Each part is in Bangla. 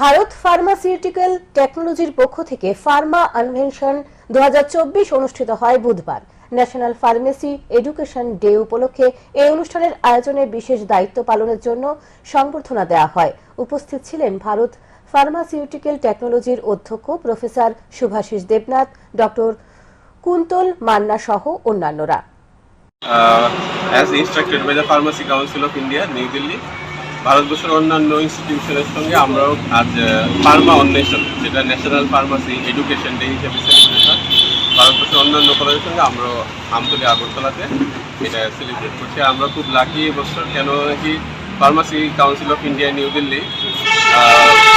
ভারত ফার্মাসিউটিক্যাল টেকনোলজির পক্ষ থেকে ফার্মা আনভেনশন দুহাজার চব্বিশ অনুষ্ঠিত হয় বুধবার। ন্যাশনাল ফার্মেসি এডুকেশন ডে উপলক্ষে এই অনুষ্ঠানের আয়োজনে বিশেষ দায়িত্ব পালনের জন্য সংবর্ধনা দেওয়া হয়। উপস্থিত ছিলেন ভারত ফার্মাসিউটিক্যাল টেকনোলজির অধ্যক্ষ প্রফেসর শুভাশিস দেবনাথ ডক্টর কুন্তল মান্না সহ অন্যান্যরা। as instructed by the Pharmacy Council of India, new Delhi ভারতবর্ষের অন্যান্য ইনস্টিটিউশনের সঙ্গে আমরাও আজ ফার্মা অন্বেষণ যেটা ন্যাশনাল ফার্মাসি এডুকেশন ডে হিসেবে সেলিব্রেশন ভারতবর্ষের অন্যান্য কলেজের সঙ্গে আমরাও আমতলি আগরতলাতে এটা সেলিব্রেট করছি। আমরা খুব লাকি এবছর কেন নাকি pharmacy council of India new Delhi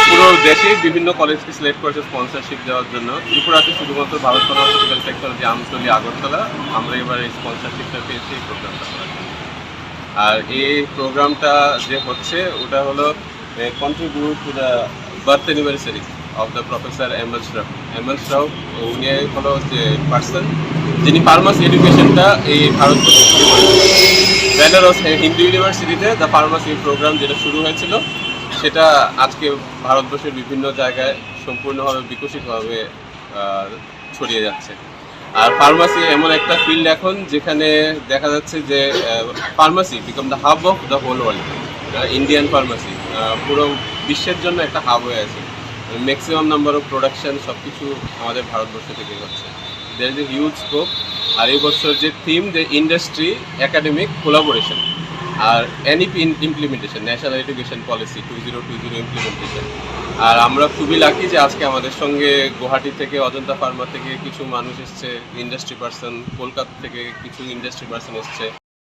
পুরো দেশে বিভিন্ন কলেজকে সিলেক্ট করেছে স্পন্সরশিপ দেওয়ার জন্য। ত্রিপুরাতে শুধুমাত্র ভারত ফার্মাসিউটিক্যাল টেকনোলজি আমতলি আগরতলা, আমরা এবার এই স্পন্সরশিপটা পেয়েছি এই প্রোগ্রামটা। আর এই প্রোগ্রামটা যে হচ্ছে, ওটা হলো contribute to the birth anniversary of the professor M S Rao M S Rao উনি হলো যে পার্সন যিনি ফার্মাসি এডুকেশনটা এই করেছেন। বেনারস হিন্দু ইউনিভার্সিটিতে দ্য ফার্মাসি প্রোগ্রাম যেটা শুরু হয়েছিল, সেটা আজকে ভারতবর্ষের বিভিন্ন জায়গায় সম্পূর্ণভাবে বিকশিতভাবে ছড়িয়ে যাচ্ছে। আর ফার্মাসি এমন একটা ফিল্ড এখন যেখানে দেখা যাচ্ছে যে pharmacy become the hub of the whole world Indian pharmacy পুরো বিশ্বের জন্য একটা হাব হয়ে আছে। ম্যাক্সিমাম নাম্বার অফ প্রোডাকশান সব কিছু আমাদের ভারতবর্ষ থেকে হচ্ছে। There is a huge scope আর এই বছর যে থিম যে ইন্ডাস্ট্রি একাডেমিক কোলাবোরেশন আর NEP implementation national education policy two zero two zero implementation আর আমরা খুবই লাকি যে আজকে আমাদের সঙ্গে গুয়াহাটি থেকে, অজন্তা ফার্মা থেকে কিছু মানুষ এসছে ইন্ডাস্ট্রি পার্সন কলকাতা থেকে কিছু ইন্ডাস্ট্রি পার্সন এসছে।